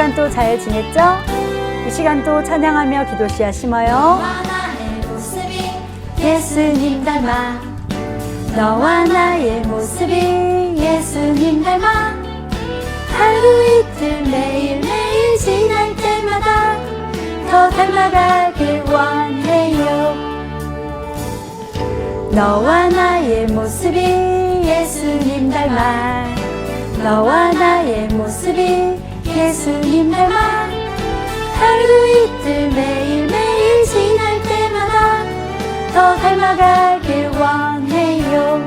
주간 또 잘 지냈죠? 이 시간 또 찬양하며 기도 씨앗 심어요. 예수님 닮아 너와 나의 모습이 예수님 닮아 하루 이틀 매일매일 지날 때마다 더 닮아가길 원해요 너와 나의 모습이 예수님 닮아 너와 나의 모습이 예수님 닮아 하루 이틀 매일매일 지날 때마다 더 닮아가길 원해요.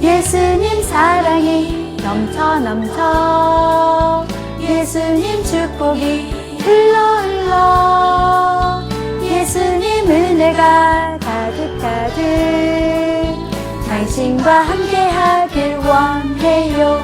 예수님 사랑이 넘쳐 넘쳐 예수님 축복이 흘러 흘러 예수님 은혜가 가득 가득 당신과 함께 하길 원해요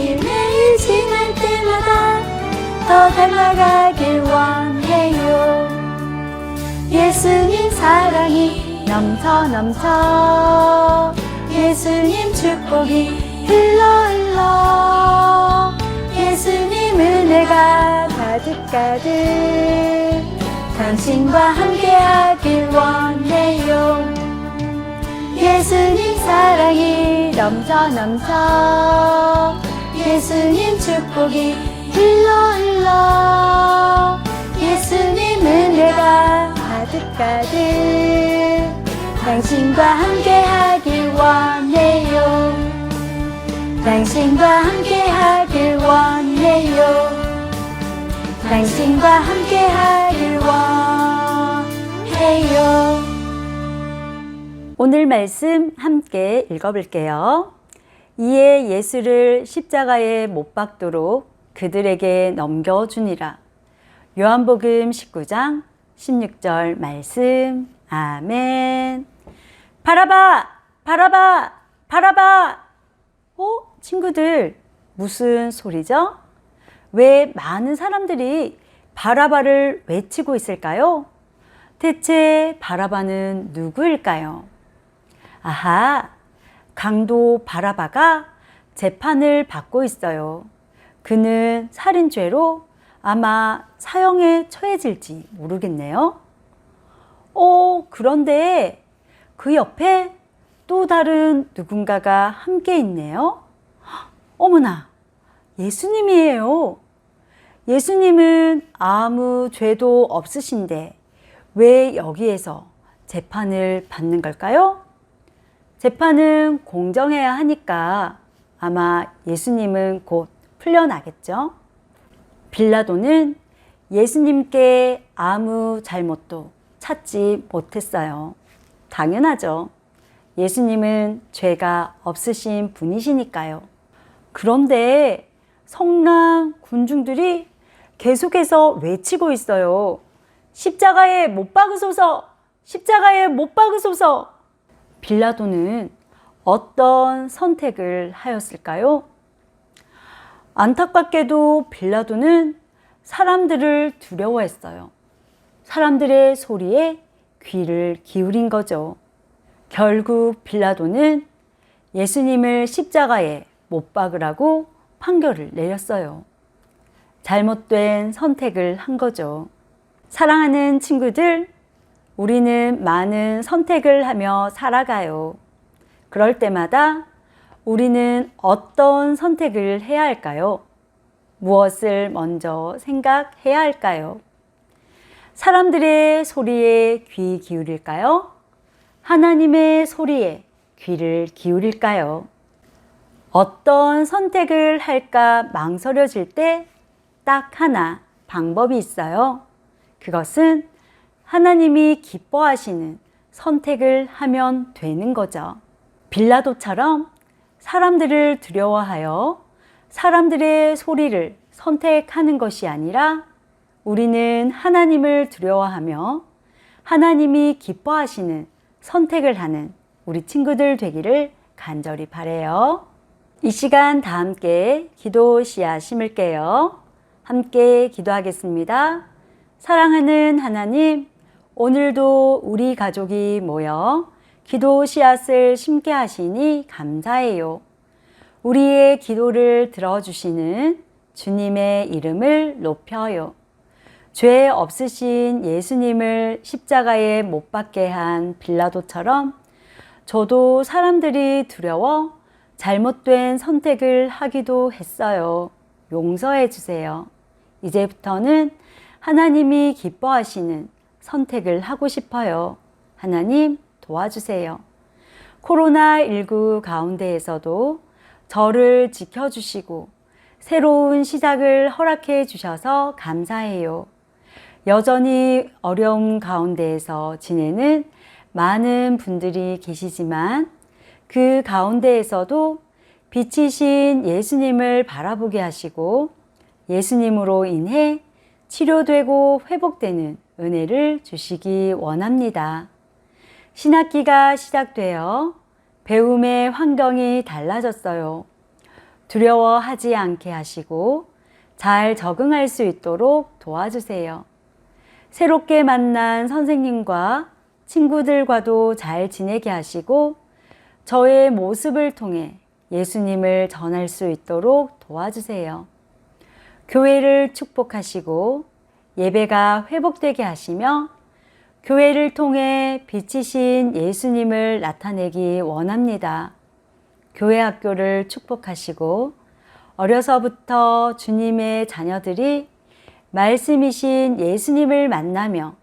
더 닮아가길 원해요. 예수님 사랑이 넘쳐 넘쳐 예수님 축복이 흘러 흘러 예수님 은혜가 가득 가득 당신과 함께하길 원해요. 예수님 사랑이 넘쳐 넘쳐 예수님 축복이 흘러 흘러 예수님 은혜가 가득 가득 당신과 함께 하길 원해요. 당신과 함께 하길 원해요. 당신과 함께 하길 원해요. 오늘 말씀 함께 읽어볼게요. 이에 예수를 십자가에 못 박도록 그들에게 넘겨주니라. 요한복음 19장 16절 말씀. 아멘. 바라봐! 바라봐! 바라봐! 어? 친구들, 무슨 소리죠? 왜 많은 사람들이 바라바를 외치고 있을까요? 대체 바라바는 누구일까요? 아하, 강도 바라바가 재판을 받고 있어요. 그는 살인죄로 아마 사형에 처해질지 모르겠네요. 어, 그런데 그 옆에 또 다른 누군가가 함께 있네요. 어머나, 예수님이에요. 예수님은 아무 죄도 없으신데 왜 여기에서 재판을 받는 걸까요? 재판은 공정해야 하니까 아마 예수님은 곧 풀려나겠죠. 빌라도는 예수님께 아무 잘못도 찾지 못했어요. 당연하죠. 예수님은 죄가 없으신 분이시니까요. 그런데 성남 군중들이 계속해서 외치고 있어요. 십자가에 못 박으소서! 십자가에 못 박으소서! 빌라도는 어떤 선택을 하였을까요? 안타깝게도 빌라도는 사람들을 두려워했어요. 사람들의 소리에 귀를 기울인 거죠. 결국 빌라도는 예수님을 십자가에 못 박으라고 판결을 내렸어요. 잘못된 선택을 한 거죠. 사랑하는 친구들, 우리는 많은 선택을 하며 살아가요. 그럴 때마다 우리는 어떤 선택을 해야 할까요? 무엇을 먼저 생각해야 할까요? 사람들의 소리에 귀 기울일까요? 하나님의 소리에 귀를 기울일까요? 어떤 선택을 할까 망설여질 때 딱 하나 방법이 있어요. 그것은 하나님이 기뻐하시는 선택을 하면 되는 거죠. 빌라도처럼 사람들을 두려워하여 사람들의 소리를 선택하는 것이 아니라 우리는 하나님을 두려워하며 하나님이 기뻐하시는 선택을 하는 우리 친구들 되기를 간절히 바래요. 이 시간 다 함께 기도 씨앗 심을게요. 함께 기도하겠습니다. 사랑하는 하나님, 오늘도 우리 가족이 모여 기도 씨앗을 심게 하시니 감사해요. 우리의 기도를 들어주시는 주님의 이름을 높여요. 죄 없으신 예수님을 십자가에 못 박게 한 빌라도처럼 저도 사람들이 두려워 잘못된 선택을 하기도 했어요. 용서해 주세요. 이제부터는 하나님이 기뻐하시는 선택을 하고 싶어요. 하나님 도와주세요. 코로나19 가운데에서도 저를 지켜주시고 새로운 시작을 허락해 주셔서 감사해요. 여전히 어려움 가운데에서 지내는 많은 분들이 계시지만 그 가운데에서도 빛이신 예수님을 바라보게 하시고 예수님으로 인해 치료되고 회복되는 은혜를 주시기 원합니다. 신학기가 시작되어 배움의 환경이 달라졌어요. 두려워하지 않게 하시고 잘 적응할 수 있도록 도와주세요. 새롭게 만난 선생님과 친구들과도 잘 지내게 하시고 저의 모습을 통해 예수님을 전할 수 있도록 도와주세요. 교회를 축복하시고 예배가 회복되게 하시며 교회를 통해 빛이신 예수님을 나타내기 원합니다. 교회 학교를 축복하시고 어려서부터 주님의 자녀들이 말씀이신 예수님을 만나며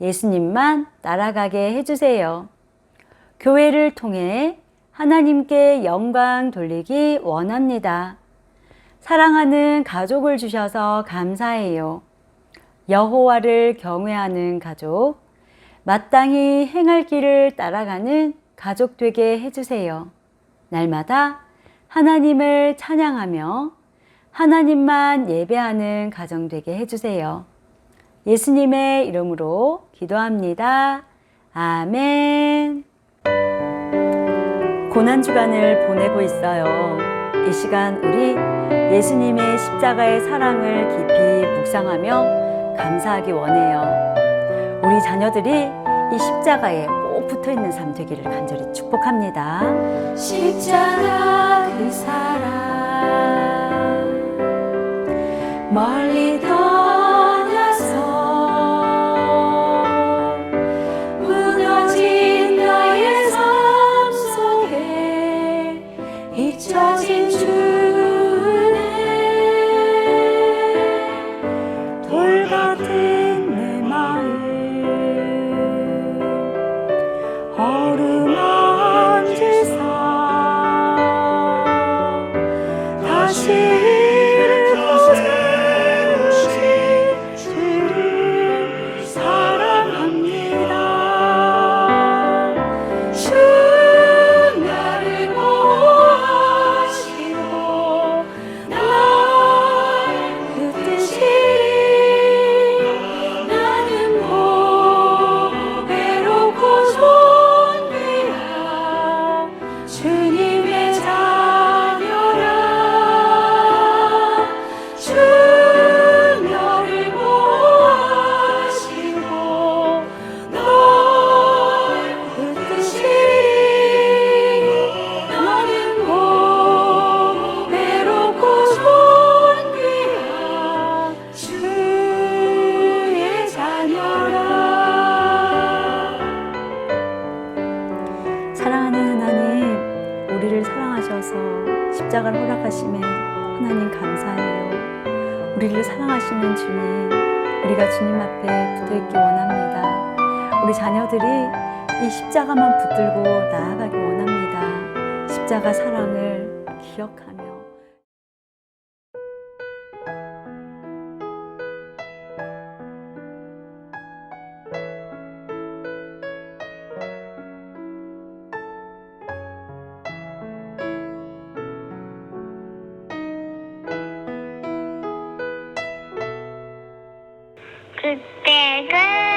예수님만 따라가게 해주세요. 교회를 통해 하나님께 영광 돌리기 원합니다. 사랑하는 가족을 주셔서 감사해요. 여호와를 경외하는 가족, 마땅히 행할 길을 따라가는 가족 되게 해주세요. 날마다 하나님을 찬양하며 하나님만 예배하는 가정 되게 해주세요. 예수님의 이름으로 기도합니다. 아멘. 고난주간을 보내고 있어요. 이 시간 우리 예수님의 십자가의 사랑을 깊이 묵상하며 감사하기 원해요. 우리 자녀들이 이 십자가에 꼭 붙어 있는 삶 되기를 간절히 축복합니다. 십자가 그 사랑 이 십자가만 붙들고 나아가기 원합니다. 십자가 사랑을 기억하며 그때가 그